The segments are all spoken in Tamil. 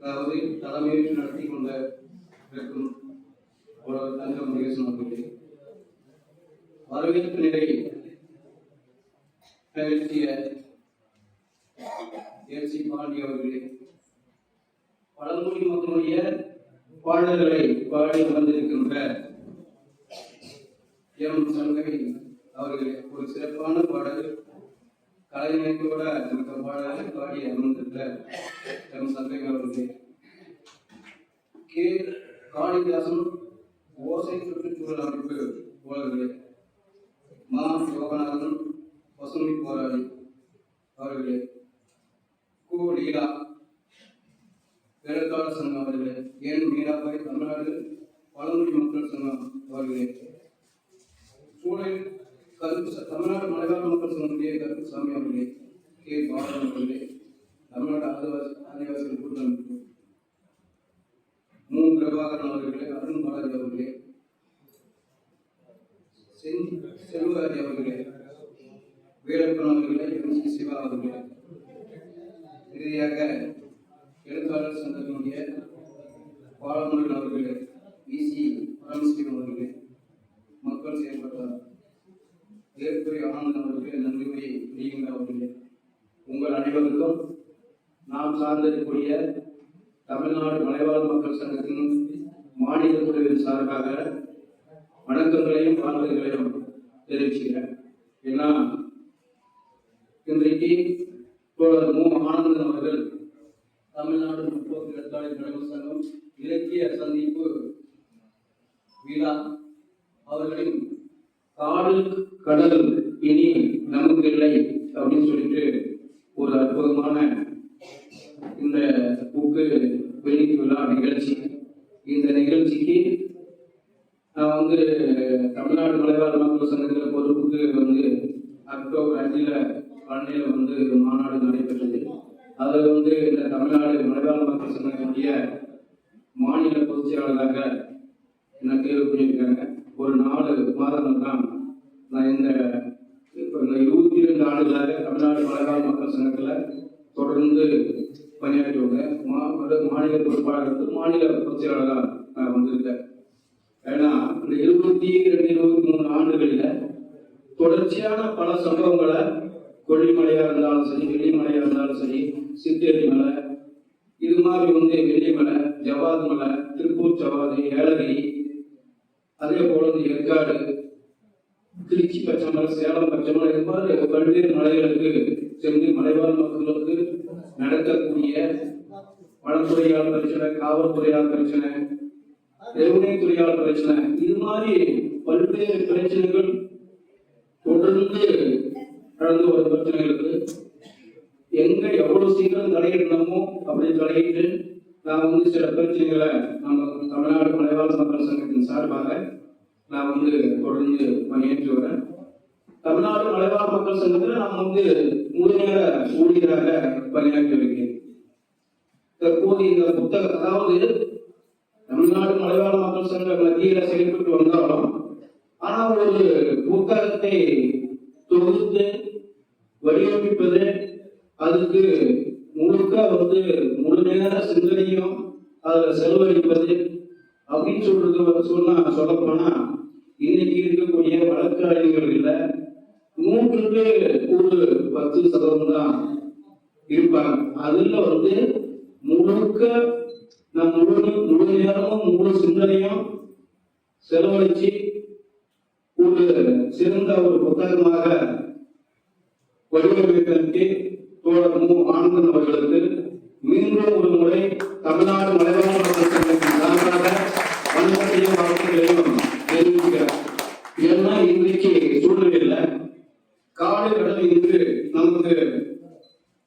அதாவது தலைமையேற்று நடத்தி கொண்ட இருக்கும் ஒரு தங்கம் முருகேசன் அவர்களே வரவேற்பு நிலையில் நிகழ்த்திய எல்.சி. பாண்டி அவர்களே பழங்குடி மக்களுடைய பாடல்களை பாடி வந்திருக்கின்ற எம் சங்கை அவர்களே ஒரு சிறப்பான பாடல் கலைஞர்களோட இந்த பாடலை பாடி அமர்ந்திருக்கிற எம் சங்கை அவர்களே கே. காளிதாசன் ஓசை சுற்றுச்சூழல் அமைப்பு தோழர்களே மா யோகநாதன் பசுமை போராளி அவர்களே கு. லீலா எழுத்தாளர் சங்கம் அவர்களே என் மீனாபாய் தமிழ்நாடு பழங்குடி மக்கள் சங்கம் அவர்களே சூழல் கருப்பு தமிழ்நாடு மலைவாழ் மக்கள் சங்கத்திலே கருப்பு சாமி அவர்களே கே. பாலன் அவர்களே தமிழ்நாடு ஆதிவாசி ஆதிவாசிகள் கூட்டமைப்பு மு. பிரபாகரன் அவர்களே அருண் பாலாஜி அவர்களே சென்- செல்வராஜ் அவர்களே வீரப்பன் அவர்களே எம். சி. சிவா அவர்களே. இறுதியாக எழுத்தாளர் சங்கத்தினுடைய பாலமுருகன் அவர்களே இசி பரமசிவம் அவர்களே மக்கள் செயல்பட்டார். ஏற்புரை ஆனந்தன் அவருக்கு நன்றிமை நீங்க உங்கள் அனைவருக்கும் நாம் சார்ந்திருக்கக்கூடிய தமிழ்நாடு மலைவாழ் மக்கள் சங்கத்தின் மாநில குழுவின் சார்பாக வணக்கங்களையும் வாழ்த்துகளையும் தெரிவிச்சுக்கிறேன். ஏன்னா இன்றைக்கு தோழர் மு. ஆனந்தன் அவர்கள் தமிழ்நாடு முற்போக்கு எழுத்தாளர் நலவு சங்கம் இலக்கிய சந்திப்பு விழா அவர்களின் காடு கடல் இனி நமக்கு இல்லை அப்படின்னு சொல்லிட்டு ஒரு அற்புதமான இந்த புக்கு வெளியீட்டு விழா நிகழ்ச்சி. இந்த நிகழ்ச்சிக்கு நான் வந்து தமிழ்நாடு மலைவாழ் மக்கள் சங்கத்தில் பொறுப்புக்கு வந்து அக்டோபர் அஞ்சில் பழனியில் வந்து மாநாடு நடைபெற்றது. அதில் வந்து இந்த தமிழ்நாடு மலைவாழ் மக்கள் சங்கத்தினுடைய மாநில பொதுச் செயலாளராக என்ன தேர்வு பண்ணியிருக்காங்க. ஒரு நாலு மாதங்கள் தான் நான் இந்த இப்போ இந்த இருபத்தி ரெண்டு ஆண்டுகளாக தமிழ்நாடு மலைவாழ் மக்கள் சங்கத்தில் தொடர்ந்து பணியாற்றி வந்தேன் மாநில பொறுப்பாளர்களுக்கு மாநில பொதுச் செயலாளராக நான் வந்திருக்கேன். ஏன்னா இந்த இருபத்தி ரெண்டு இருபத்தி மூணு ஆண்டுகளில் தொடர்ச்சியான பல சம்பவங்களை கொல்லிமலையா இருந்தாலும் சரி வெள்ளிமலையா இருந்தாலும் சரி சித்தேரி மலை இது மாதிரி வந்து வெள்ளிமலை ஜவாத் மலை திருப்பூர் ஜவாது ஏலகிரி அதே போல இந்த ஏற்காடு திருச்சி பச்சைமலை சேலம் பச்சைமலை இது மாதிரி பல்வேறு மலைகளுக்கு சென்று மலைவாழ் மக்களுக்கு நடக்கக்கூடிய வனத்துறையால் பிரச்சனை காவல்துறையால் பிரச்சனை துறையால் பிரச்சனை இது மாதிரி பல்வேறு பிரச்சனைகள் தொடர்ந்து நடந்து வரும் பிரச்சனைகளுக்கு எங்க எவ்வளவு சீக்கிரம் தலையிடணுமோ அப்படி தலையிட்டு நான் வந்து சில பிரச்சனைகளை நம்ம தமிழ்நாடு மலைவாழ் மக்கள் சங்கத்தின் சார்பாக நான் வந்து தொடர்ந்து பணியாற்றி வரேன் தமிழ்நாடு மலைவாழ் மக்கள் சங்கத்தில் நான் வந்து முழுநேர ஊழியராக பணியாற்றி வருகிறேன் தற்போது இந்த புத்தகம் அதாவது தமிழ்நாடு மலைவாழ் மக்கள் சங்க மத்தியில செயல்பட்டு வந்தாலும் ஆனால் ஒரு புத்தகத்தை தொகுத்து வடிவமைப்பது அதுக்கு முழுக்க வந்து முழு நேர சிந்தனையும் அதில் செலவழிப்பது அப்படின்னு சொல்றது சொன்னா சொல்ல போனா நூற்றுக்கு ஒரு பத்து சதவீதம் தான் இருப்பாங்க. அதுல வந்து முழுக்க நம் முழு முழு நேரமும் முழு சிந்தனையும் செலவழிச்சு ஒரு சிறந்த ஒரு புத்தகமாக வடிவமைப்பதற்கு தோழர் மு ஆனந்தன் அவர்களுக்கு மீண்டும் ஒரு முறை தமிழ்நாடு மலைவாழ் மக்கள் சங்கத்தின் சார்பாக வணக்கத்தையும் வாழ்த்துக்களையும் தெரிவிக்கிறார் ஏன்னா இன்றைக்கு சூழ்நிலையில காடு கடல் இன்று நமக்கு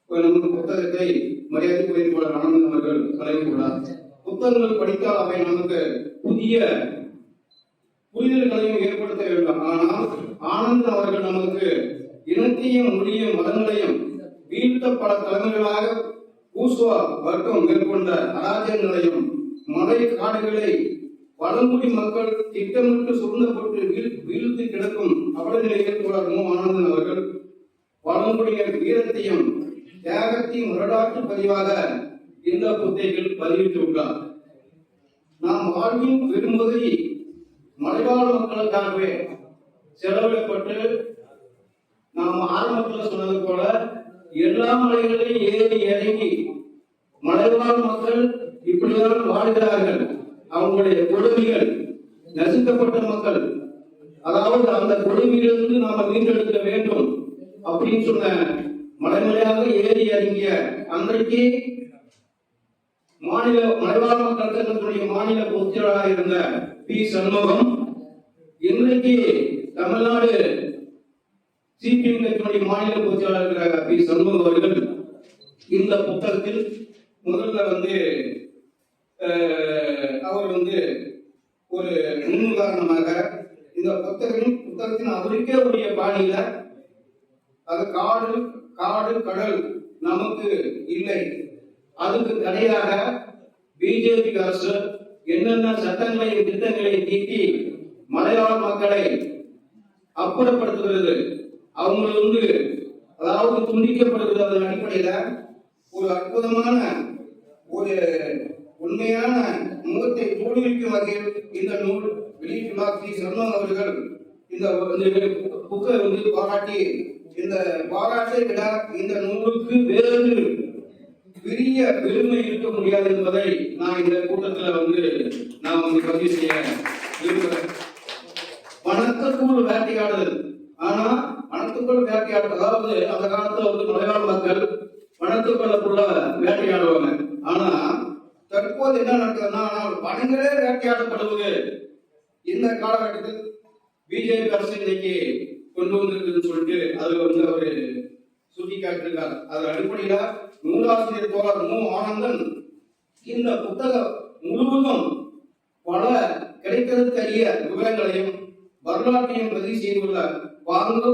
இப்ப நமக்கு புத்தகத்தை மரியாதைக்குரிய தோழர் ஆனந்தன் அவர்கள் வழங்கியுள்ளார் புத்தகங்கள் படித்தால் அவை நமக்கு புதிய புரிதல்களையும் ஏற்படுத்த வேண்டும் ஆனால் ஆனந்த் அவர்கள் நமக்கு இனத்தையும் மொழியும் மதங்களையும் வீழ்த்த பல தலைமைகளாக பூசுவா வர்க்கம் மேற்கொண்ட அராஜகங்களையும் மலை காடுகளை பழங்குடி மக்கள் திட்டமிட்டு சுருண்டப்பட்டு வீழ் வீழ்த்து கிடக்கும் அவல மு ஆனந்தன் அவர்கள் பழங்குடியினர் வீரத்தையும் தியாகத்தையும் வரலாற்று பதிவாக இந்த புத்தகில் பதிவிட்டுள்ளார். நாம் வாழ்வின் பெரும்பகுதி மலைவாழ் மக்களுக்காகவே செலவிடப்பட்டு நாம் ஆரம்பத்தில் சொன்னது போல எல்லா மலைகளையும் ஏறி இறங்கி மலைவாழ் மக்கள் இப்படிதான் வாழ்கிறார்கள். அவங்களுடைய கொடுமைகள் நசுக்கப்பட்ட மக்கள் அதாவது அந்த கொடுமையிலிருந்து நாம மீண்டெடுக்க வேண்டும் அப்படின்னு சொன்ன மலைமலையாக ஏறி இறங்கிய அன்றைக்கு மாநில மலைவாழ் மக்கள் சங்கத்தினுடைய மாநில பொதுச்செயலாளராக இருந்த பி. சண்முகம் இன்றைக்கு தமிழ்நாடு சிபிஎம் கட்சியினுடைய மாநில பொதுச்செயலாளர் இருக்கிற பி. சண்முகம் அவர்கள் இந்த புத்தகத்தில் முதல்ல வந்து அவர் வந்து ஒரு முன்னுதாரணமாக இந்த புத்தகம் புத்தகத்தின் அவருக்கே உரிய பாணியில அது காடு காடு கடல் நமக்கு இல்லை. அதுக்கு தடையாக பிஜேபி அரசு என்னென்ன சட்டங்களையும் திட்டங்களை தீட்டி மலையாள மக்களை அப்புறப்படுத்துகிறது அவங்களை வந்து அதாவது துண்டிக்கப்படுகிறது அதன் அடிப்படையில ஒரு அற்புதமான ஒரு உண்மையான முகத்தை தோல்விக்கும் வகையில் இந்த நூல் வெளியிட்டுள்ளார் ஸ்ரீ சர்மன் அவர்கள் இந்த புக்கை வந்து பாராட்டி இந்த பாராட்டை விட இந்த நூலுக்கு வேறு பெரிய பெருமை இருக்க முடியாது என்பதை நான் இந்த கூட்டத்துல வந்து நான் வந்து பதிவு செய்ய விரும்புகிறேன். வனத்துக்குள் வேட்டையாடுதல் ஆனா வனத்துக்குள் வேட்டையாடுறது அதாவது அந்த காலத்துல வந்து மலையாள மக்கள் வனத்துக்குள்ளக்குள்ள வேட்டையாடுவாங்க ஆனா தற்போது என்ன நடக்குதுன்னா ஆனால் வனங்களே வேட்டையாடப்படுவது இந்த காலகட்டத்தில் பிஜேபி அரசு இன்னைக்கு கொண்டு வந்திருக்குதுன்னு சொல்லிட்டு அதுல வந்து அவரு சுட்டி காட்டியிருக்கார் அதன் அடிப்படையில நூலாசிரியர் தோழர் மு. ஆனந்தன் இந்த புத்தகம் முழுவதும் பல கிடைக்கிறதுக்கு அரிய விவரங்களையும் வரலாற்றையும் பதிவு செய்துள்ள பாங்கு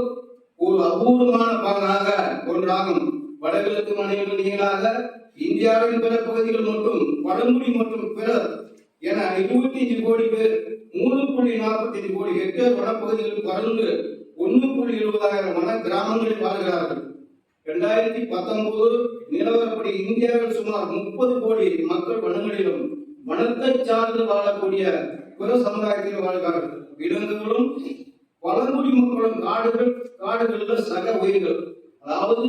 ஒரு அபூர்வமான பாங்காக ஒன்றாகும். வடகிழக்கு மாநிலங்கள் நீங்களாக இந்தியாவின் பிற பகுதிகள் மட்டும் வடமொழி மற்றும் பிற என இருபத்தி அஞ்சு கோடி பேர் மூணு புள்ளி நாற்பத்தி அஞ்சு கோடி ஹெக்டேர் வனப்பகுதிகளில் பறந்து ஒன்று புள்ளி எழுபதாயிரம் வன கிராமங்களில் வாழ்கிறார்கள். இரண்டாயிரத்தி பத்தொன்பது நிலவரப்படி இந்தியாவில் சுமார் முப்பது கோடி மக்கள் வனங்களிலும் வனத்தை சார்ந்து வாழக்கூடிய பிற சமுதாயத்தில் வாழ்கிறார்கள். விலங்குகளும் பழங்குடி மக்களும் காடுகள் காடுகளில் சக உயிர்கள். அதாவது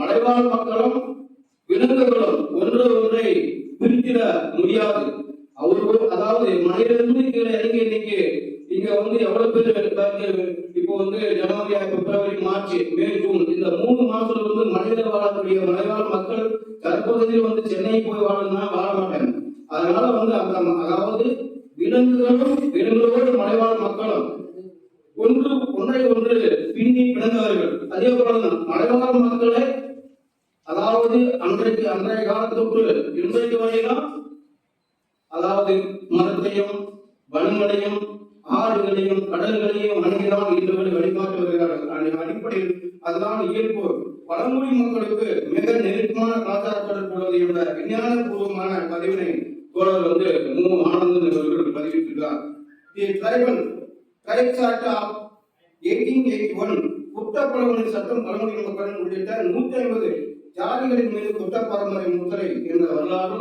மலைவாழ் மக்களும் விலங்குகளும் ஒன்று ஒன்றை பிரித்திட முடியாது. அவரு அதாவது மலையிலிருந்து கீழே இறங்கி இன்னைக்கு இங்க வந்து எவ்வளவு பேர் பாருங்க, இப்போ வந்து ஜனவரி பிப்ரவரி மார்ச் மே ஜூன் இந்த மூணு மாசத்துல வந்து மலையில வாழக்கூடிய மலைவாழ் மக்கள் கற்பகுதியில் வந்து சென்னை போய் வாழணும்னா வாழ மாட்டாங்க. அதனால வந்து அந்த அதாவது விலங்குகளும் விலங்குகளோடு மலைவாழ் மக்களும் ஒன்று ஒன்றை ஒன்று பின்னி பிணைந்தவர்கள் அதே போலதான் மலைவாழ் மக்களை அதாவது அன்றைக்கு அன்றைய காலத்துக்கு இன்றைக்கு வரையிலும் அதாவது மரத்தையும் வனங்களையும் ஆறுகளையும் கடல்களையும் வணங்கிதான் இன்று வழிபாட்டு வருகிறார்கள். அந்த அடிப்படையில் அதுதான் இயல்பு. பழங்குடி மக்களுக்கு மிக நெருக்கமான கலாச்சார தொடர்பு உள்ளது என்ற விஞ்ஞானபூர்வமான பதிவினை தோழர் வந்து மு. ஆனந்தன் அவர்கள் பதிவிட்டுள்ளார் the tribal rights act of eighteen eighty one குற்றப்பழங்குடி சட்டம் பழங்குடி மக்கள் உள்ளிட்ட நூற்றி ஐம்பது ஜாதிகளின் மீது குற்ற பரம்பரை முத்திரை என்ற வரலாறு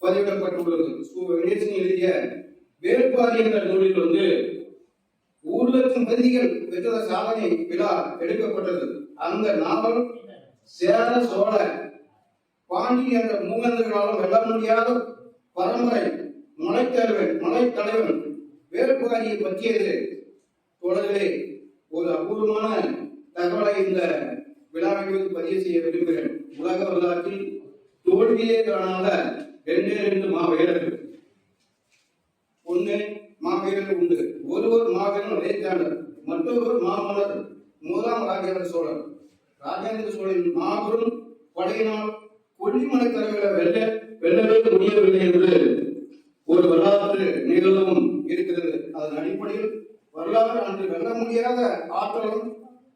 பதிவிடப்பட்டுள்ளது. சு. வெங்கடேசன் எழுதிய வேட்பாரி என்ற நூலில் வந்து ஒரு லட்சம் பதிகள் பெற்ற சாதனை விழா எடுக்கப்பட்டது. அந்த நாவல் சேர சோழ பாண்டி என்ற மூவந்தர்களாலும் வெல்ல முடியாத பரம்பரை மலைத்தலைவன் மலைத்தலைவன் வேட்பாரியை பற்றியது. தொடர்களே ஒரு அபூர்வமான தகவலை இந்த விழாவில் பதிவு செய்ய விரும்புகிறேன். உலக வரலாற்றில் தோல்வியே காணாத ரெண்டு ரெண்டு மாவீரர்கள் ஒன்று மாவீரர் உண்டு. ஒருவர் மாவீரன் அலேக்சாண்டர் மற்றொருவர் மாமலர் முதலாம் ராஜேந்திர சோழர் ராஜேந்திர சோழன் மாபெரும் படையினால் கொல்லிமலை கரைகளை வெல்ல வெல்லவே முடியவில்லை என்று ஒரு வரலாற்று நிகழ்வும் இருக்கிறது. அதன் அடிப்படையில் வரலாறு அன்று வெல்ல முடியாத ஆற்றலும்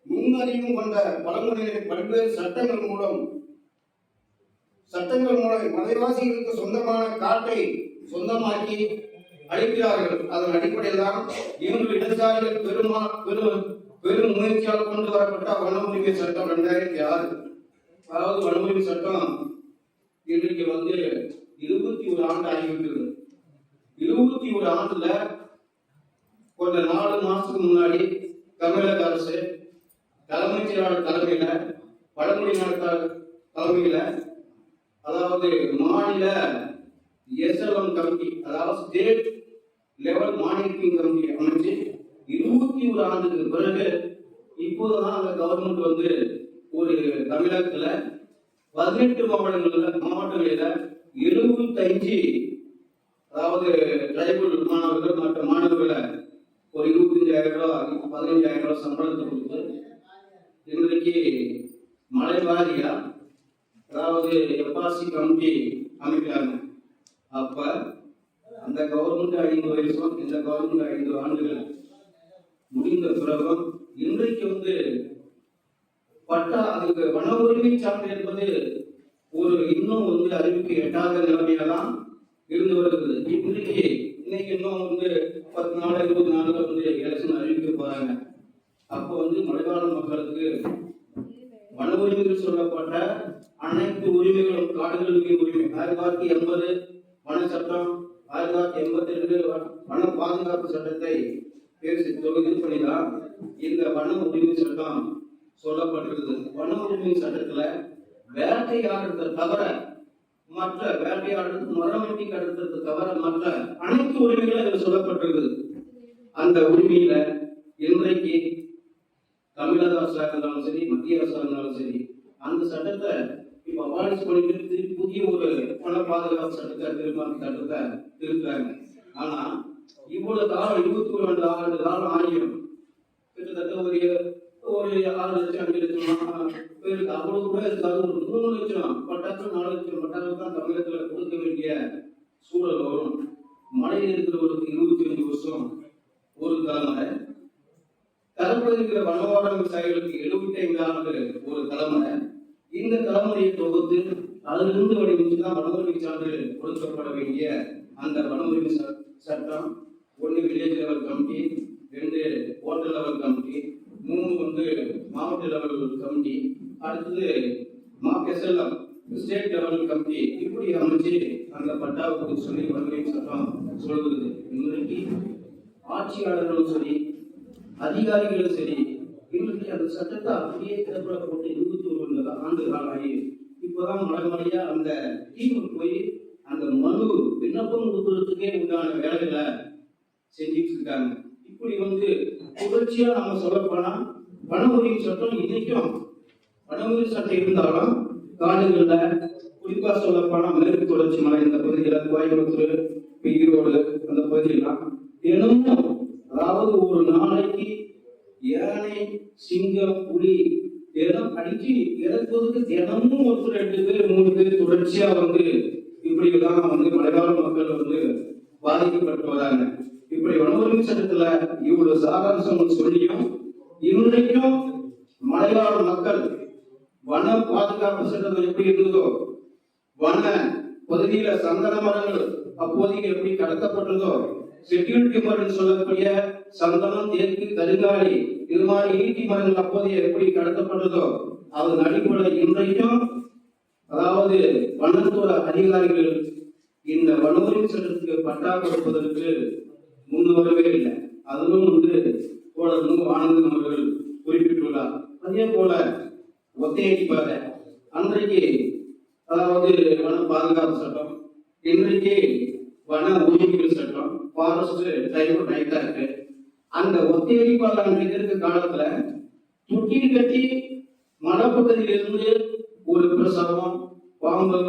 நுண்ணறிவும் கொண்ட பழங்குடியினர் பல்வேறு சட்டங்கள் மூலம் சட்டங்கள் மூலம் மலைவாசிகளுக்கு சொந்தமான காட்டை சொந்தமாக்கி அளிக்கிறார்கள். அதன் அடிப்படையில் தான் இவர்கள் இடதுசாரிகள் பெருமா பெரும் பெரும் முயற்சியால் கொண்டு வரப்பட்ட வன உரிமை சட்டம் ரெண்டாயிரத்தி ஆறு. அதாவது வன்முறை சட்டம் இன்றைக்கு வந்து இருபத்தி ஒரு ஆண்டு ஆகிவிட்டது. இருபத்தி ஒரு ஆண்டுல கொஞ்ச நாலு மாசத்துக்கு முன்னாடி தமிழக அரசு தலைமைச் செயலாளர் தலைமையில வடமொழியினர் த- தலைமையில அதாவது மாநில எஸ்எல்எம் கமிட்டி அதாவது ஸ்டேட் லெவல் மானிட்டரிங் கமிட்டி அமைச்சு இருபத்தி ஒரு ஆண்டுக்கு பிறகு இப்போதுதான் அந்த கவர்மெண்ட் வந்து ஒரு தமிழகத்துல பதினெட்டு மாவட்டங்கள்ல மாவட்டங்களில எழுபத்தஞ்சு அதாவது டிரைபல் மாணவர்கள் மற்ற மாணவர்களை ஒரு இருபத்தஞ்சாயிரம் ரூபாய் பதினஞ்சாயிரம் ரூபாய் சம்பளத்தை கொடுத்து இன்றைக்கு மலை வாரியா அதாவது எப்பாசி கமிட்டி அமைக்கிறாங்க. அப்ப அந்த கவர்மெண்ட் ஐந்து வருஷம் இந்த கவர்மெண்ட் ஐந்து ஆண்டுகள் முடிந்த பிறகும் இன்றைக்கு வந்து பட்டா அதுக்கு வன உரிமை சான்று என்பது ஒரு இன்னும் வந்து அறிவிப்பு எட்டாத நிலைமையில தான் இருந்து வருகிறது. இன்றைக்கு இன்னைக்கு இன்னும் வந்து பத்து நாள் இருபது நாள்ல வந்து எலெக்ஷன் அறிவிக்க போறாங்க. அப்போ வந்து மலைவாழ மக்களுக்கு வன உரிமைகள் சொல்லப்பட்ட அனைத்து உரிமைகளும் காடுகளுக்கு உரிமை. ஆயிரத்தி தொள்ளாயிரத்தி எண்பது வன சட்டம் ஆயிரத்தி தொள்ளாயிரத்தி எண்பத்தி ரெண்டு வன பாதுகாப்பு சட்டத்தை பேசி இது பண்ணிதான் இந்த வன உரிமை சட்டம் சொல்லப்பட்டிருக்குது. வன உரிமை சட்டத்துல வேட்டையாடுறதை தவிர மற்ற வேட்டையாடுறது மரமட்டி கடத்துறது தவிர மற்ற அனைத்து உரிமைகளும் இதில் சொல்லப்பட்டிருக்குது. அந்த உரிமையில இன்றைக்கு தமிழக அரசாக இருந்தாலும் சரி மத்திய அரசாக இருந்தாலும் சரி அந்த சட்டத்தை இப்ப அபாலிஷ் புதிய ஒரு பண பாதுகாப்பு சட்டத்தை திரும்ப அந்த சட்டத்தை திருத்துறாங்க ஆனா இவ்வளவு காலம் இருபத்தி ஒரு ஆண்டு காலம் ஆகியும் கிட்டத்தட்ட ஒரு ஒரு ஆறு லட்சம் அஞ்சு லட்சம் பேருக்கு அவ்வளவு கூட இருக்காது. ஒரு மூணு லட்சம் பட்டாசம் நாலு லட்சம் பட்டாசம் தான் தமிழகத்துல கொடுக்க வேண்டிய சூழல் வரும். மழை இருக்கிறவருக்கு இருபத்தி அஞ்சு வருஷம் ஒரு தலைமுறை. தரப்புல இருக்கிற வனவாட விவசாயிகளுக்கு எழுபத்தி ஐந்து ஆண்டு ஒரு தலைமுறை. இந்த தலைமுறையை தொகுத்து அதிலிருந்து வடிவமைச்சு தான் வனவுரிமை சான்று கொடுக்கப்பட வேண்டிய அந்த வனமுரிமை சட்டம் ஒன்று வில்லேஜ் லெவல் கமிட்டி ரெண்டு ஹோட்டல் லெவல் கமிட்டி மூணு வந்து மாவட்ட லெவல் கமிட்டி அடுத்தது மாஎஸ்எல்எம் ஸ்டேட் லெவல் கமிட்டி இப்படி அமைச்சு அந்த பட்டாவுக்கு சொல்லி வன்முறை சட்டம் சொல்கிறது இன்றைக்கு ஆட்சியாளர்களும் சரி அதிகாரிகளும் சரி இன்றைக்கு அந்த சட்டத்தை அப்படியே திறப்புல போட்டு இருபத்தி ஒரு ஆண்டு காலம் ஆகி இப்போதான் மழை மழையா அந்த டீம் போய் அந்த மனு விண்ணப்பம் கொடுக்கறதுக்கே உண்டான வேலைகளை செஞ்சுட்டு இருக்காங்க இப்படி வந்து தொடர்ச்சியா நம்ம சொல்ல போனா வன சட்டம் இன்னைக்கும் வனமுறை சட்டம் இருந்தாலும் காடுகள்ல குறிப்பா சொல்ல போனா மேற்கு தொடர்ச்சி மலை இந்த பகுதியில கோயம்புத்தூர் ஈரோடு அந்த பகுதியெல்லாம் தினமும் அதாவது ஒரு நாளை யானை சிங்கம் புலி இதெல்லாம் அடிச்சு இறக்குவதற்கு தினமும் ஒரு ரெண்டு பேர் மூணு பேர் தொடர்ச்சியா வந்து இப்படிதான் வந்து மலைவாழ் மக்கள் வந்து பாதிக்கப்பட்டு வராங்க இப்படி உணவு சட்டத்துல இவ்வளவு சாராம்சம் சொல்லியும் இன்றைக்கும் மலைவாழ் மக்கள் வன பாதுகாப்பு சட்டம் எப்படி இருந்ததோ வன பகுதியில சந்தன மரங்கள் அப்போதைக்கு எப்படி கடத்தப்பட்டதோ செக்யூரிட்டி மரம் சொல்லக்கூடிய சந்தனம் தேக்கு கருங்காலி இது மாதிரி ஈட்டி மரங்கள் அப்போதைய எப்படி கடத்தப்பட்டதோ அதன் அடிப்படை இன்றைக்கும் அதாவது வனத்துவ அதிகாரிகள் இந்த வனவுரிமை சட்டத்துக்கு பட்டா கொடுப்பதற்கு முன் வரவே இல்லை. அதுவும் வந்து தோழர் ரொம்ப ஆனந்தன் அவர்கள் குறிப்பிட்டுள்ளார். அதே போல ஒத்தையடிப்பாக அன்றைக்கு அதாவது வன பாதுகாப்பு சட்டம் இன்றைக்கு வன உரிமைகள் ஃபாரஸ்ட் டைப் டைட்டா இருக்கு. அந்த ஒத்தேரி அன்றைக்கு இருக்க காலத்துல துட்டி கட்டி மலைப்பகுதியிலிருந்து ஒரு பிரசவம் பாம்பு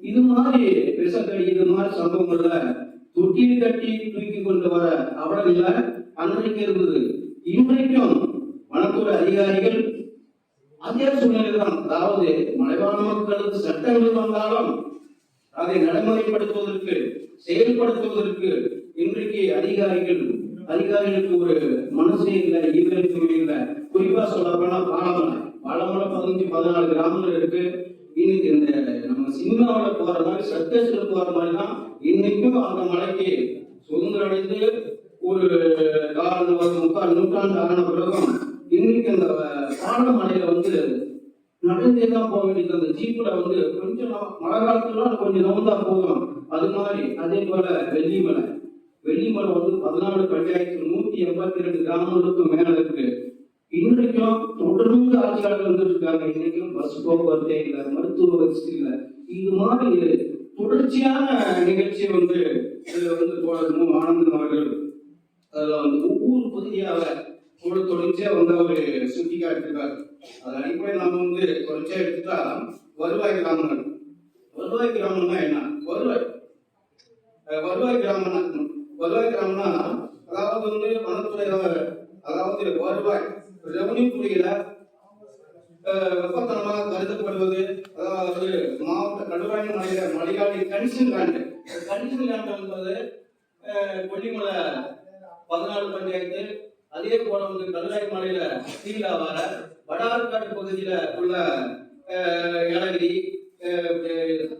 இது மாதிரி விஷக்கடி இது மாதிரி சம்பவங்கள்ல தொட்டில் கட்டி தூக்கி கொண்டு வர அவலங்கள்ல அன்றைக்கு இருந்தது. இன்றைக்கும் வனத்துறை அதிகாரிகள் அதே சூழ்நிலை தான் அதாவது மலைவாழ் மக்களுக்கு சட்டங்கள் வந்தாலும் அதை நடைமுறைப்படுத்துவதற்கு செயல்படுத்துவதற்கு இன்றைக்கு அதிகாரிகள் அதிகாரிகளுக்கு ஒரு மனசே இல்லை ஈவிரத்துமே இல்லை. குறிப்பா சொல்ல போனா பாலமலை. பாலமலை பதினஞ்சு பதினாலு கிராமங்கள் இருக்கு. இன்னைக்கு இந்த நம்ம சினிமாவில் போற மாதிரி சத்தேஸ்வரர் போற மாதிரி தான் இன்னைக்கும் அந்த மலைக்கு சுதந்திரம் அடைந்து ஒரு கால் ஒரு முக்கால் நூற்றாண்டு ஆன பிறகும் இன்னைக்கு அந்த பாலமலையில வந்து நடந்தே தான் போக வேண்டியது. அந்த ஜீப்ல வந்து கொஞ்சம் மழை காலத்துல கொஞ்சம் நவுந்தா போகும் அது மாதிரி அதே போல வெள்ளிமலை வெள்ளிமலை வந்து பதினாலு பஞ்சாயத்து நூத்தி எண்பத்தி ரெண்டு கிராமங்களுக்கு மேல இருக்கு. இன்றைக்கும் தொடர்ந்து ஆட்சியாளர் வந்துட்டு இருக்காங்க இன்னைக்கும் பஸ் போக்குவரத்தே இல்லை மருத்துவ வசதி இல்லை. இது மாதிரி தொடர்ச்சியான நிகழ்ச்சி வந்து இதுல வந்து தோழர் மு. ஆனந்தன் அவர்கள். அதுல வந்து ஒவ்வொரு பகுதியாக கூட தொடர்ச்சியா வந்து அவர் சுட்டி காட்டியிருக்காரு அது அடிப்படையில் நம்ம வந்து தொடர்ச்சியா எடுத்துட்டா வருவாய் கிராமங்கள். வருவாய் கிராமம்னா என்ன? வருவாய். வருவாய் கிராமம்னா வருவாய் அதாவது வந்து வனத்துறை அதாவது வருவாய் ரெவன்யூ துறையில வெப்பத்தனமாக கருதப்படுவது அதாவது மாவட்ட கடுவாய் மலையில மலையாளி கன்சன் லேண்ட். கன்சன் லேண்ட் என்பது கொல்லிமலை பதினாலு பஞ்சாயத்து அதே போல வந்து கல்லாய் மலையில கீழே வர வடார்காடு பகுதியில உள்ள ஏலகிரி அஹ்,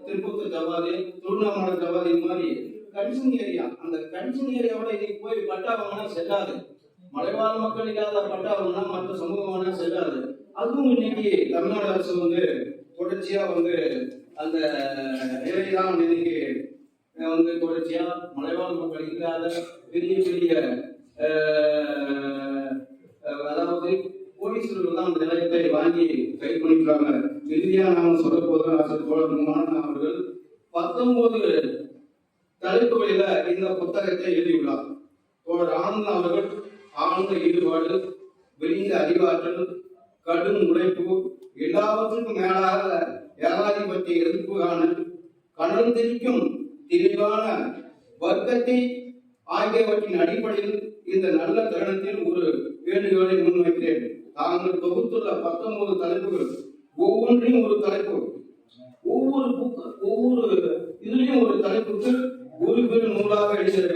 திருப்பத்தூர் ஜவாதி திருவண்ணாமலை ஜவாதி மாதிரி கன்சூன் ஏரியா. அந்த கன்சூன் ஏரியாவோட இன்னைக்கு போய் பட்டா வாங்கினா செல்லாது. மலைவாழ் மக்கள் இல்லாத பட்டா வாங்கினா மற்ற சமூகம் வாங்கினா செல்லாது. அதுவும் இன்னைக்கு தமிழ்நாடு அரசு வந்து தொடர்ச்சியா வந்து அந்த நிலையெல்லாம் இன்னைக்கு வந்து தொடர்ச்சியா மலைவாழ் மக்கள் இல்லாத பெரிய பெரிய அதாவது கோடீஸ்வரர்கள் தான் அந்த நிலையத்தை வாங்கி கை பண்ணிக்கிறாங்க இறுதியா நாம சொல்ல போதும் அரசு தோழர் அவர்கள் பத்தொன்பது தலைப்புகளில இந்த புத்தகத்தை எழுதியுள்ளார். தோழர் ஆனந்த் அவர்கள் ஆழ்ந்த ஈடுபாடு விரிந்த அறிவாற்றல் கடும் உழைப்பு எல்லாவற்றுக்கும் மேலாக ஏகாதிபத்திய எதிர்ப்பு காணல் கடல் திரிக்கும் தெளிவான வர்க்கத்தை ஆகியவற்றின் அடிப்படையில் இந்த நல்ல தருணத்தில் ஒரு வேண்டுகோளை முன்வைக்கிறேன். தாங்கள் தொகுத்துள்ள பத்தொன்பது தலைப்புகள் ஒவ்வொன்றையும் ஒரு தலைப்பு. ஒவ்வொரு புக் ஒவ்வொரு நூலாக